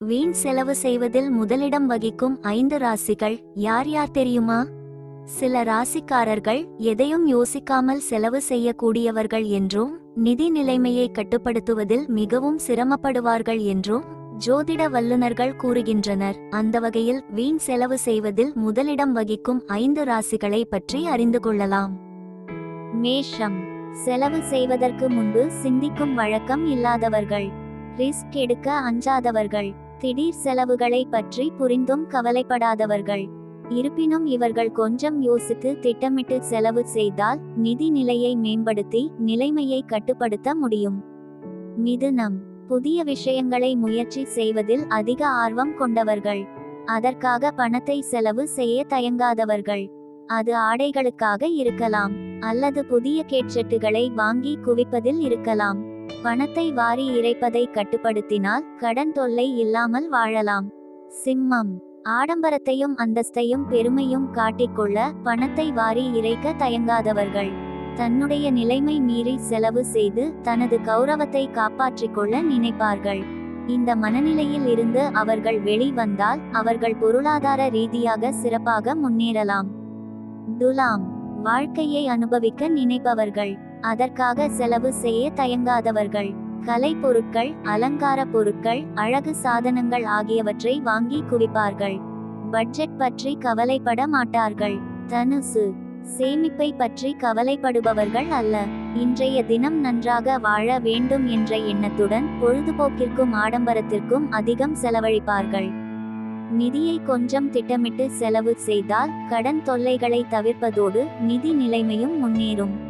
வீண் செலவு செய்வதில் முதலிடம் வகிக்கும் ஐந்து ராசிகள் யார் யார் தெரியுமா? சில ராசிக்காரர்கள் எதையும் யோசிக்காமல் செலவு செய்யக்கூடியவர்கள் என்றும் நிதி நிலைமையை கட்டுப்படுத்துவதில் மிகவும் சிரமப்படுவார்கள் என்றும் ஜோதிட வல்லுநர்கள் கூறுகின்றனர். அந்த வகையில் வீண் செலவு செய்வதில் முதலிடம் வகிக்கும் ஐந்து ராசிகளை பற்றி அறிந்து கொள்ளலாம். மேஷம். செலவு செய்வதற்கு முன்பு சிந்திக்கும் வழக்கம் இல்லாதவர்கள். ரிஸ்க் எடுக்க அஞ்சாதவர்கள். திடீர் செலவுகளை பற்றி புரிந்தும் கவலைப்படாதவர்கள். இருப்பினும் இவர்கள் கொஞ்சம் யோசித்து திட்டமிட்டு செலவு செய்தால் நிதி நிலையை மேம்படுத்தி நிலைமையை கட்டுப்படுத்த முடியும். மிதுனம். புதிய விஷயங்களை முயற்சி செய்வதில் அதிக ஆர்வம் கொண்டவர்கள். அதற்காக பணத்தை செலவு செய்ய தயங்காதவர்கள். அது ஆடைகளுக்காக இருக்கலாம் அல்லது புதிய கேட்செட்டுகளை வாங்கி குவிப்பதில் இருக்கலாம். பணத்தை வாரி இறைப்பதை கட்டுப்படுத்தினால் கடன் தொல்லை இல்லாமல் வாழலாம். சிம்மம். ஆடம்பரத்தையும் அந்தஸ்தையும் பெருமையும் காட்டிக்கொள்ள பணத்தை வாரி இறைக்க தயங்காதவர்கள். தன்னுடைய நிலைமை மீறி செலவு செய்து தனது கௌரவத்தை காப்பாற்றிக்கொள்ள நினைப்பார்கள். இந்த மனநிலையில் இருந்து அவர்கள் வெளிவந்தால் அவர்கள் பொருளாதார ரீதியாக சிறப்பாக முன்னேறலாம். துலாம். வாழ்க்கையை அனுபவிக்க நினைப்பவர்கள். அதற்காக செலவு செய்ய தயங்காதவர்கள். கலை பொருட்கள் அலங்கார பொருட்கள் அழகு சாதனங்கள் ஆகியவற்றை வாங்கி குவிப்பார்கள். பட்ஜெட் பற்றி கவலைப்பட மாட்டார்கள். தனுசு. சேமிப்பை பற்றி கவலைப்படுபவர்கள் அல்ல. இன்றைய தினம் நன்றாக வாழ வேண்டும் என்ற எண்ணத்துடன் பொழுதுபோக்கிற்கும் ஆடம்பரத்திற்கும் அதிகம் செலவழிப்பார்கள். நிதியை கொஞ்சம் திட்டமிட்டு செலவு செய்தால் கடன் தொல்லைகளை தவிர்ப்பதோடு நிதி நிலைமையும் முன்னேறும்.